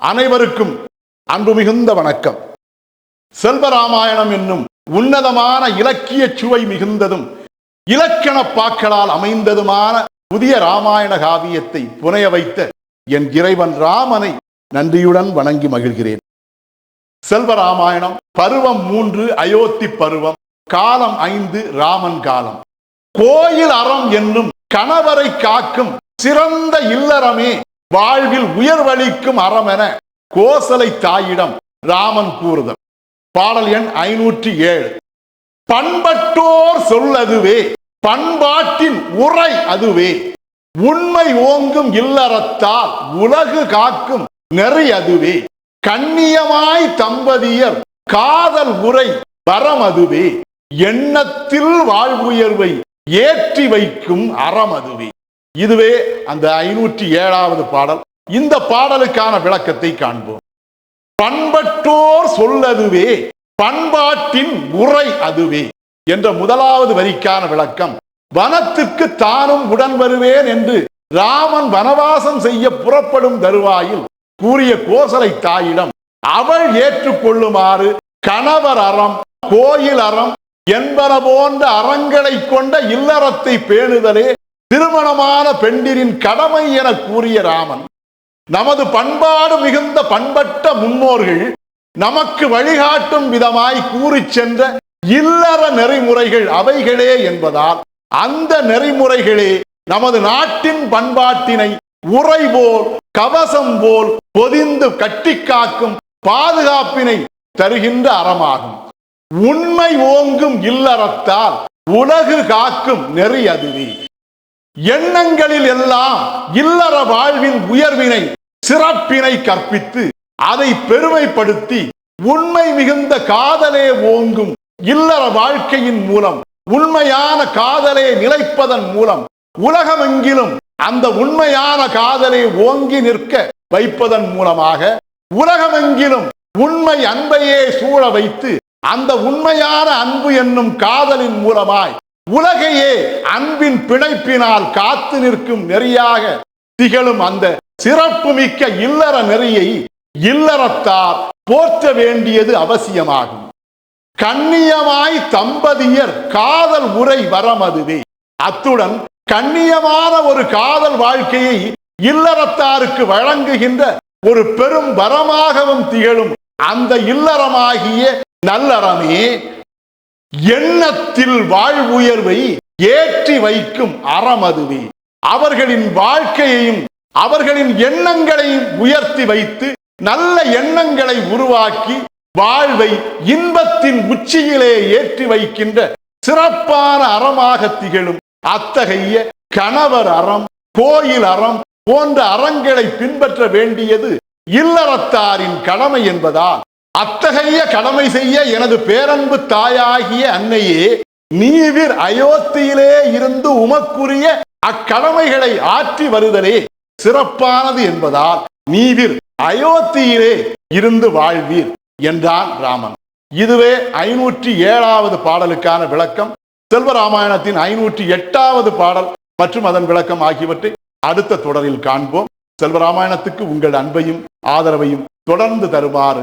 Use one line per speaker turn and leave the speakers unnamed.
அனைவருக்கும் அன்பு மிகுந்த வணக்கம். செல்வராமாயணம் என்னும் உன்னதமான இலக்கிய சுவை மிகுந்ததும் இலக்கண பாக்களால் அமைந்ததுமான புதிய ராமாயண காவியத்தை புனைய வைத்த என் இறைவன் ராமனை நன்றியுடன் வணங்கி மகிழ்கிறேன். செல்வராமாயணம் பருவம் மூன்று அயோத்தி பருவம் காலம் ஐந்து ராமன் காலம். கோயில் அறம் என்னும் கணவரை காக்கும் சிறந்த இல்லறமே வாழ்வில் உயர்வளிக்கும் அறமென கோசலை தாயிடம் ராமன் கூறுதல். பாடல் எண் ஐநூற்றி ஏழு. பண்பட்டோர் சொல்லதுவே பண்பாட்டின் உரை அதுவே. உண்மை ஓங்கும் இல்லறத்தால் உலகு காக்கும் நெறி அதுவே. கண்ணியமாய் தம்பதியர் காதல் உரை வரம் அதுவே. எண்ணத்தில் வாழ்வுயர்வை ஏற்றி வைக்கும் அறம் அதுவே. இதுவே அந்த ஐநூற்றி ஏழாவது பாடல். இந்த பாடலுக்கான விளக்கத்தை காண்போம். பண்பட்டோர் சொல்லதுவே பண்பாட்டின் உரை அதுவே என்ற முதலாவது வரிக்கான விளக்கம். வனத்துக்கு தானும் உடன் வருவேன் என்று ராமன் வனவாசம் செய்ய புறப்படும் தருவாயில் கூறிய கோசலை தாயிடம் அவள் ஏற்றுக்கொள்ளுமாறு கணவர் அறம் கோயில் அறம் என்பன போன்ற அறங்களை கொண்ட இல்லறத்தை பேணுதலே திருமணமான பெண்டிரின் கடமை என கூறிய ராமன் நமது பண்பாடு மிகுந்த பண்பட்ட முன்னோர்கள் நமக்கு வழிகாட்டும் விதமாய் கூறிச் சென்ற இல்லற நெறிமுறைகள் அவைகளே என்பதால் அந்த நெறிமுறைகளே நமது நாட்டின் பண்பாட்டினை உரை போல் கவசம் போல் பொதிந்து கட்டி காக்கும் பாதுகாப்பினை தருகின்ற அறமாகும். உண்மை ஓங்கும் இல்லறத்தால் உலகு காக்கும் நெறி அதுவே எண்ணங்களில் எல்லாம் இல்லற வாழ்வின் உயர்வினை சிறப்பினை கற்பித்து அதை பெருமைப்படுத்தி உண்மை மிகுந்த காதலே ஓங்கும் இல்லற வாழ்க்கையின் மூலம் உண்மையான காதலே நிலைப்பதன் மூலம் உலகமெங்கிலும் அந்த உண்மையான காதலை ஓங்கி நிற்க வைப்பதன் மூலமாக உலகமெங்கிலும் உண்மை அன்பையே சூழ வைத்து அந்த உண்மையான அன்பு என்னும் காதலின் மூலமாய் உலகையே அன்பின் பிணைப்பினால் காத்து நிற்கும் நெறியாக திகழும் அந்த சிறப்புமிக்க இல்லற நெறியை இல்லறத்தார் போற்ற வேண்டியது அவசியமாகும். கண்ணியமாய் தம்பதியர் காதல் உரை வரமதுவே. அத்துடன் கண்ணியமான ஒரு காதல் வாழ்க்கையை இல்லறத்தாருக்கு வழங்குகின்ற ஒரு பெரும் வரமாகவும் திகழும் அந்த இல்லறமாகிய நல்லறமே எண்ணத்தில் வாழ்வுயர்வை ஏற்றி வைக்கும் அறம் அதுவே அவர்களின் வாழ்க்கையையும் அவர்களின் எண்ணங்களையும் உயர்த்தி வைத்து நல்ல எண்ணங்களை உருவாக்கி வாழ்வை இன்பத்தின் உச்சியிலே ஏற்றி வைக்கின்ற சிறப்பான அறமாக திகழும் அத்தகைய கணவர் அறம் கோயில் அறம் போன்ற அறங்களை பின்பற்ற வேண்டியது இல்லறத்தாரின் கடமை என்பதால் அத்தகைய கடமை செய்ய எனது பேரன்பு தாயாகிய அன்னையே நீவிர் அயோத்தியிலே இருந்து உமக்குரிய அக்கடமைகளை ஆற்றி வருதலே. சிறப்பானது என்பதால் நீவிர் அயோத்தியிலே இருந்து வாழ்வீர் என்றான் ராமன். இதுவே ஐநூற்றி ஏழாவது பாடலுக்கான விளக்கம். செல்வராமாயணத்தின் ஐநூற்றி எட்டாவது பாடல் மற்றும் அதன் விளக்கம் ஆகியவற்றை அடுத்த தொடரில் காண்போம். செல்வராமாயணத்துக்கு உங்கள் அன்பையும் ஆதரவையும் தொடர்ந்து தருமாறு